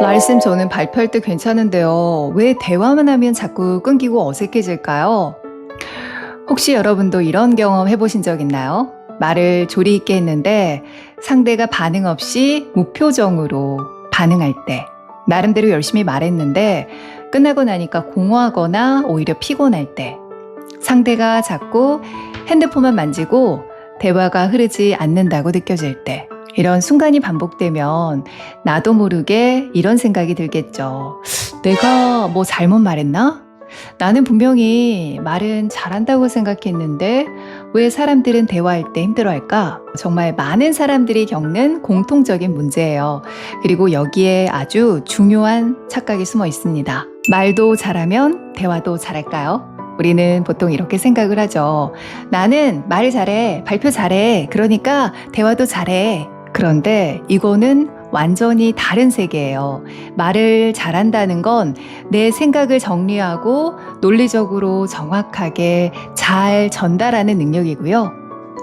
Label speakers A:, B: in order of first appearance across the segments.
A: 라이쌤 저는 발표할 때 괜찮은데요. 왜 대화만 하면 자꾸 끊기고 어색해질까요? 혹시 여러분도 이런 경험 해보신 적 있나요? 말을 조리 있게 했는데 상대가 반응 없이 무표정으로 반응할 때 나름대로 열심히 말했는데 끝나고 나니까 공허하거나 오히려 피곤할 때 상대가 자꾸 핸드폰만 만지고 대화가 흐르지 않는다고 느껴질 때 이런 순간이 반복되면 나도 모르게 이런 생각이 들겠죠. 내가 뭐 잘못 말했나? 나는 분명히 말은 잘한다고 생각했는데 왜 사람들은 대화할 때 힘들어할까? 정말 많은 사람들이 겪는 공통적인 문제예요. 그리고 여기에 아주 중요한 착각이 숨어 있습니다. 말도 잘하면 대화도 잘할까요? 우리는 보통 이렇게 생각을 하죠. 나는 말 잘해, 발표 잘해, 그러니까 대화도 잘해. 그런데 이거는 완전히 다른 세계예요. 말을 잘한다는 건 내 생각을 정리하고 논리적으로 정확하게 잘 전달하는 능력이고요.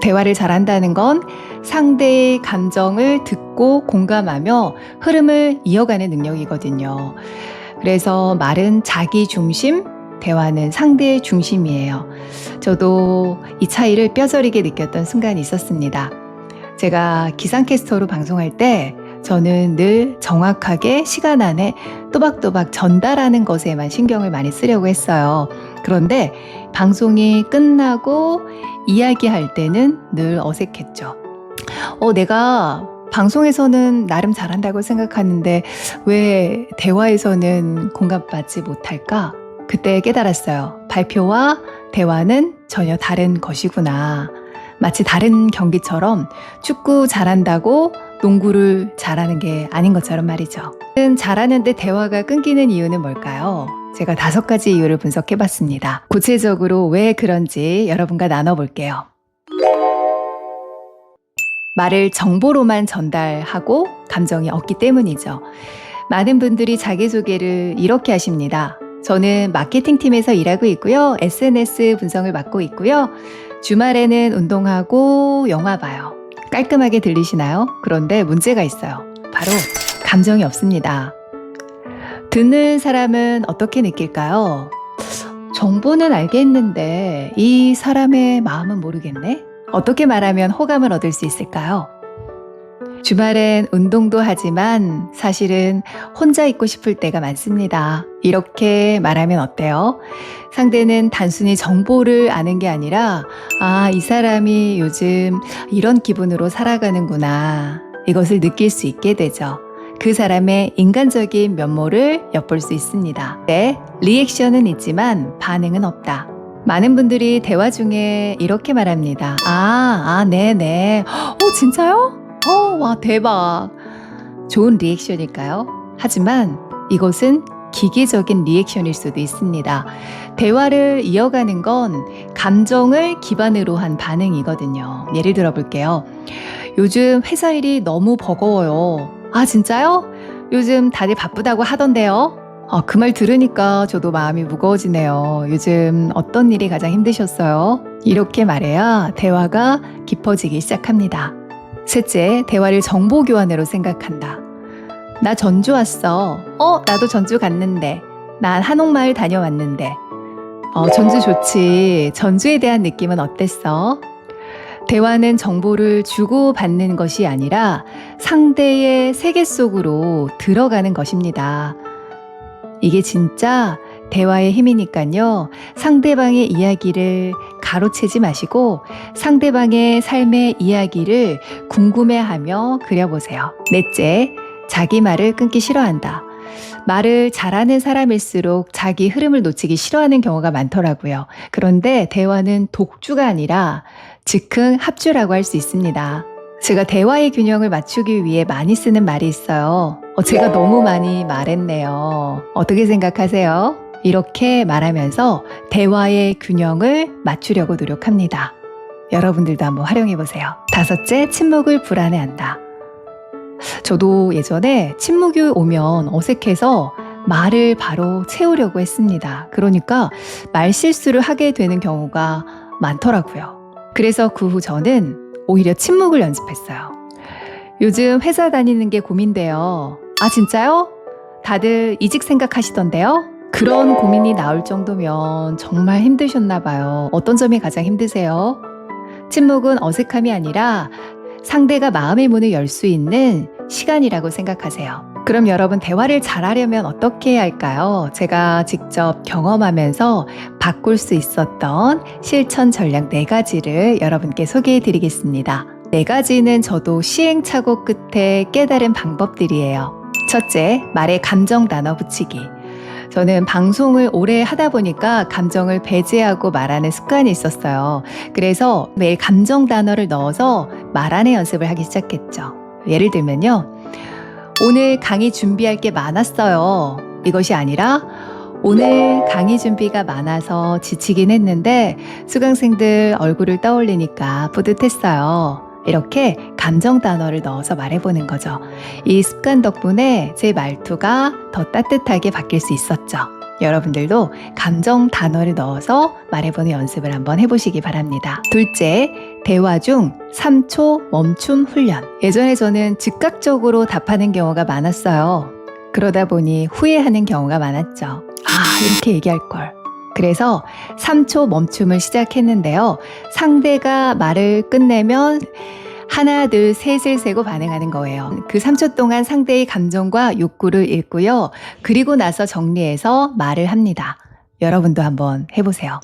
A: 대화를 잘한다는 건 상대의 감정을 듣고 공감하며 흐름을 이어가는 능력이거든요. 그래서 말은 자기 중심, 대화는 상대의 중심이에요. 저도 이 차이를 뼈저리게 느꼈던 순간이 있었습니다. 제가 기상캐스터로 방송할 때 저는 늘 정확하게 시간 안에 또박또박 전달하는 것에만 신경을 많이 쓰려고 했어요. 그런데 방송이 끝나고 이야기할 때는 늘 어색했죠. 어, 내가 방송에서는 나름 잘한다고 생각하는데 왜 대화에서는 공감받지 못할까? 그때 깨달았어요. 발표와 대화는 전혀 다른 것이구나. 마치 다른 경기처럼 축구 잘한다고 농구를 잘하는 게 아닌 것처럼 말이죠. 잘하는데 대화가 끊기는 이유는 뭘까요? 제가 다섯 가지 이유를 분석해 봤습니다. 구체적으로 왜 그런지 여러분과 나눠볼게요. 말을 정보로만 전달하고 감정이 없기 때문이죠. 많은 분들이 자기소개를 이렇게 하십니다. 저는 마케팅 팀에서 일하고 있고요. SNS 분석을 맡고 있고요. 주말에는 운동하고 영화 봐요. 깔끔하게 들리시나요? 그런데 문제가 있어요. 바로 감정이 없습니다. 듣는 사람은 어떻게 느낄까요? 정보는 알겠는데 이 사람의 마음은 모르겠네? 어떻게 말하면 호감을 얻을 수 있을까요? 주말엔 운동도 하지만 사실은 혼자 있고 싶을 때가 많습니다. 이렇게 말하면 어때요? 상대는 단순히 정보를 아는 게 아니라, 아, 이 사람이 요즘 이런 기분으로 살아가는구나. 이것을 느낄 수 있게 되죠. 그 사람의 인간적인 면모를 엿볼 수 있습니다. 네, 리액션은 있지만 반응은 없다. 많은 분들이 대화 중에 이렇게 말합니다. 아, 아, 네네. 어, 진짜요? 어, 와, 대박. 좋은 리액션일까요? 하지만 이것은 기계적인 리액션일 수도 있습니다. 대화를 이어가는 건 감정을 기반으로 한 반응이거든요. 예를 들어 볼게요. 요즘 회사 일이 너무 버거워요. 아, 진짜요? 요즘 다들 바쁘다고 하던데요? 아, 그 말 들으니까 저도 마음이 무거워지네요. 요즘 어떤 일이 가장 힘드셨어요? 이렇게 말해야 대화가 깊어지기 시작합니다. 셋째, 대화를 정보 교환으로 생각한다. 나 전주 왔어. 어, 나도 전주 갔는데. 난 한옥마을 다녀왔는데. 어, 전주 좋지. 전주에 대한 느낌은 어땠어? 대화는 정보를 주고 받는 것이 아니라 상대의 세계 속으로 들어가는 것입니다. 이게 진짜 대화의 힘이니까요. 상대방의 이야기를 가로채지 마시고 상대방의 삶의 이야기를 궁금해하며 그려보세요. 넷째, 자기 말을 끊기 싫어한다. 말을 잘하는 사람일수록 자기 흐름을 놓치기 싫어하는 경우가 많더라고요. 그런데 대화는 독주가 아니라 즉흥 합주라고 할 수 있습니다. 제가 대화의 균형을 맞추기 위해 많이 쓰는 말이 있어요. 어, 제가 너무 많이 말했네요. 어떻게 생각하세요? 이렇게 말하면서 대화의 균형을 맞추려고 노력합니다. 여러분들도 한번 활용해 보세요. 다섯째, 침묵을 불안해한다. 저도 예전에 침묵이 오면 어색해서 말을 바로 채우려고 했습니다. 그러니까 말 실수를 하게 되는 경우가 많더라고요. 그래서 그 후 저는 오히려 침묵을 연습했어요. 요즘 회사 다니는 게 고민돼요. 아, 진짜요? 다들 이직 생각하시던데요? 그런 고민이 나올 정도면 정말 힘드셨나 봐요. 어떤 점이 가장 힘드세요? 침묵은 어색함이 아니라 상대가 마음의 문을 열 수 있는 시간이라고 생각하세요. 그럼 여러분 대화를 잘하려면 어떻게 해야 할까요? 제가 직접 경험하면서 바꿀 수 있었던 실천 전략 네 가지를 여러분께 소개해 드리겠습니다. 네 가지는 저도 시행착오 끝에 깨달은 방법들이에요. 첫째, 말에 감정 단어 붙이기. 저는 방송을 오래 하다 보니까 감정을 배제하고 말하는 습관이 있었어요. 그래서 매일 감정 단어를 넣어서 말하는 연습을 하기 시작했죠. 예를 들면요. 오늘 강의 준비할 게 많았어요. 이것이 아니라 오늘 강의 준비가 많아서 지치긴 했는데 수강생들 얼굴을 떠올리니까 뿌듯했어요. 이렇게 감정 단어를 넣어서 말해보는 거죠. 이 습관 덕분에 제 말투가 더 따뜻하게 바뀔 수 있었죠. 여러분들도 감정 단어를 넣어서 말해보는 연습을 한번 해보시기 바랍니다. 둘째, 대화 중 3초 멈춤 훈련. 예전에 저는 즉각적으로 답하는 경우가 많았어요. 그러다 보니 후회하는 경우가 많았죠. 아, 이렇게 얘기할 걸. 그래서 3초 멈춤을 시작했는데요. 상대가 말을 끝내면 하나, 둘, 셋을 세고 반응하는 거예요. 그 3초 동안 상대의 감정과 욕구를 읽고요. 그리고 나서 정리해서 말을 합니다. 여러분도 한번 해보세요.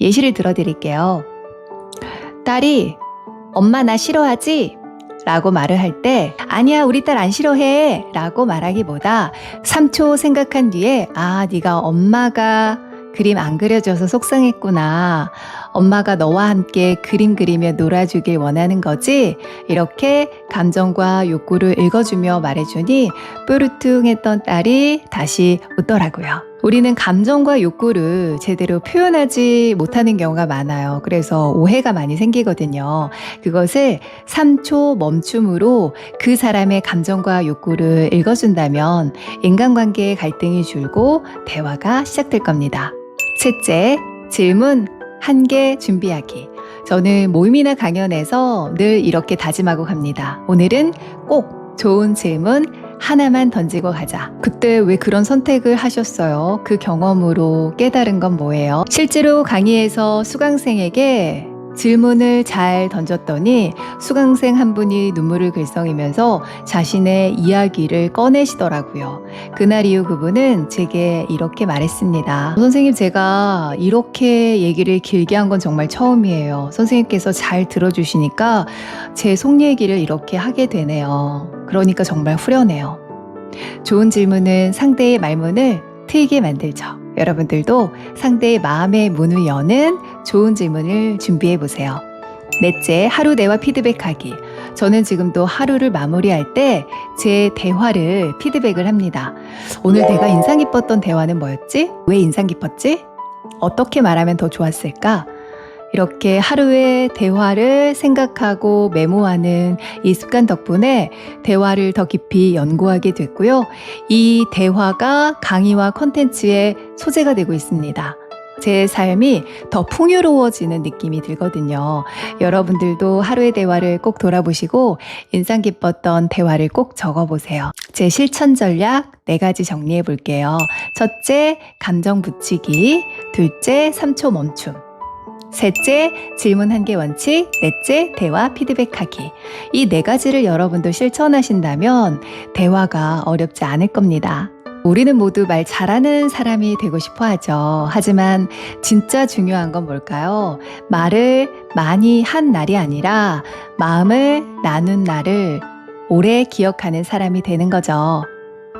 A: 예시를 들어드릴게요. 딸이 엄마 나 싫어하지? 라고 말을 할 때 아니야 우리 딸 안 싫어해 라고 말하기보다 3초 생각한 뒤에 아 네가 엄마가 그림 안 그려줘서 속상했구나. 엄마가 너와 함께 그림 그리며 놀아주길 원하는 거지? 이렇게 감정과 욕구를 읽어주며 말해주니 뾰루퉁했던 딸이 다시 웃더라고요. 우리는 감정과 욕구를 제대로 표현하지 못하는 경우가 많아요. 그래서 오해가 많이 생기거든요. 그것을 3초 멈춤으로 그 사람의 감정과 욕구를 읽어준다면 인간관계의 갈등이 줄고 대화가 시작될 겁니다. 셋째, 질문 한 개 준비하기. 저는 모임이나 강연에서 늘 이렇게 다짐하고 갑니다. 오늘은 꼭 좋은 질문 하나만 던지고 가자. 그때 왜 그런 선택을 하셨어요? 그 경험으로 깨달은 건 뭐예요? 실제로 강의에서 수강생에게 질문을 잘 던졌더니 수강생 한 분이 눈물을 글썽이면서 자신의 이야기를 꺼내시더라고요. 그날 이후 그분은 제게 이렇게 말했습니다. 선생님, 제가 이렇게 얘기를 길게 한 건 정말 처음이에요. 선생님께서 잘 들어주시니까 제 속 얘기를 이렇게 하게 되네요. 그러니까 정말 후련해요. 좋은 질문은 상대의 말문을 트이게 만들죠. 여러분들도 상대의 마음의 문을 여는 좋은 질문을 준비해 보세요. 넷째, 하루 대화 피드백하기. 저는 지금도 하루를 마무리할 때 제 대화를 피드백을 합니다. 오늘 내가 인상 깊었던 대화는 뭐였지? 왜 인상 깊었지? 어떻게 말하면 더 좋았을까? 이렇게 하루의 대화를 생각하고 메모하는 이 습관 덕분에 대화를 더 깊이 연구하게 됐고요. 이 대화가 강의와 컨텐츠의 소재가 되고 있습니다. 제 삶이 더 풍요로워지는 느낌이 들거든요. 여러분들도 하루의 대화를 꼭 돌아보시고 인상 깊었던 대화를 꼭 적어보세요. 제 실천 전략 네 가지 정리해 볼게요. 첫째, 감정 붙이기. 둘째, 3초 멈춤. 셋째, 질문 한 개 원칙. 넷째, 대화 피드백하기. 이 네 가지를 여러분도 실천하신다면 대화가 어렵지 않을 겁니다. 우리는 모두 말 잘하는 사람이 되고 싶어 하죠. 하지만 진짜 중요한 건 뭘까요? 말을 많이 한 날이 아니라 마음을 나눈 날을 오래 기억하는 사람이 되는 거죠.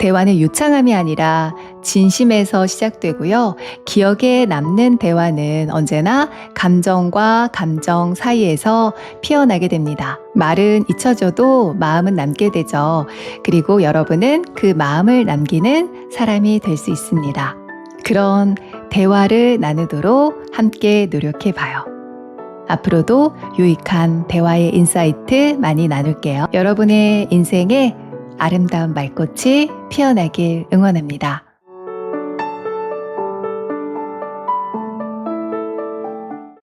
A: 대화는 유창함이 아니라 진심에서 시작되고요. 기억에 남는 대화는 언제나 감정과 감정 사이에서 피어나게 됩니다. 말은 잊혀져도 마음은 남게 되죠. 그리고 여러분은 그 마음을 남기는 사람이 될 수 있습니다. 그런 대화를 나누도록 함께 노력해 봐요. 앞으로도 유익한 대화의 인사이트 많이 나눌게요. 여러분의 인생에 아름다운 말꽃이 피어나길 응원합니다.